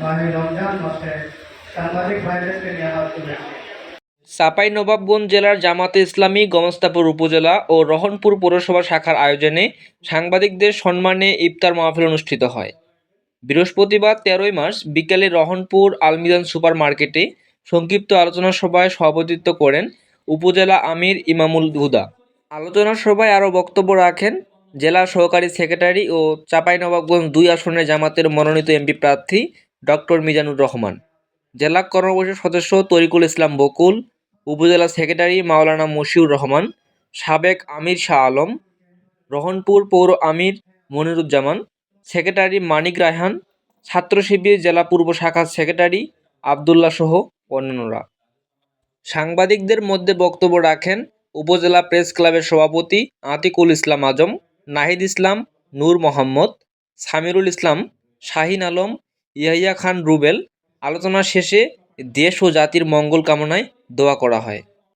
নিয়ে আলাপ নবাবগঞ্জ জেলার জামাতে ইসলামী গমস্তাপুর উপজেলা ও রহনপুর পৌরসভা শাখার আয়োজনে সাংবাদিকদের সম্মানে ইফতার মাহফিল অনুষ্ঠিত হয়। বৃহস্পতিবার তেরোই মার্চ বিকেলে রহনপুর আলমিদান সুপার মার্কেটে সংক্ষিপ্ত আলোচনা সভায় সভাপতিত্ব করেন উপজেলা আমির ইমামুল হুদা। আলোচনা সভায় আরও বক্তব্য রাখেন জেলা সহকারী সেক্রেটারি ও চাঁপাইনবাবগঞ্জ দুই আসনের জামাতের মনোনীত এমপি প্রার্থী ডক্টর মিজানুর রহমান। জেলা কর্মপরিষদ সদস্য তরিকুল ইসলাম বকুল, উপজেলা সেক্রেটারি মাওলানা মশিউর রহমান, সাবেক আমির শাহ আলম, রহনপুর পৌর আমির মনিরুজ্জামান, সেক্রেটারি মানিক রায়হান, ছাত্র শিবির জেলা পূর্ব শাখার সেক্রেটারি আবদুল্লাহ সহ অন্যান্যরা। সাংবাদিকদের মধ্যে বক্তব্য রাখেন উপজেলা প্রেস ক্লাবের সভাপতি আতিকুল ইসলাম আজম, নাহিদ ইসলাম, নূর মোহাম্মদ, সামিরুল ইসলাম, শাহিন আলম ইয়াহিয়া খান রুবেল। আলোচনা শেষে দেশ ও জাতির মঙ্গল কামনায় দোয়া করা হয়।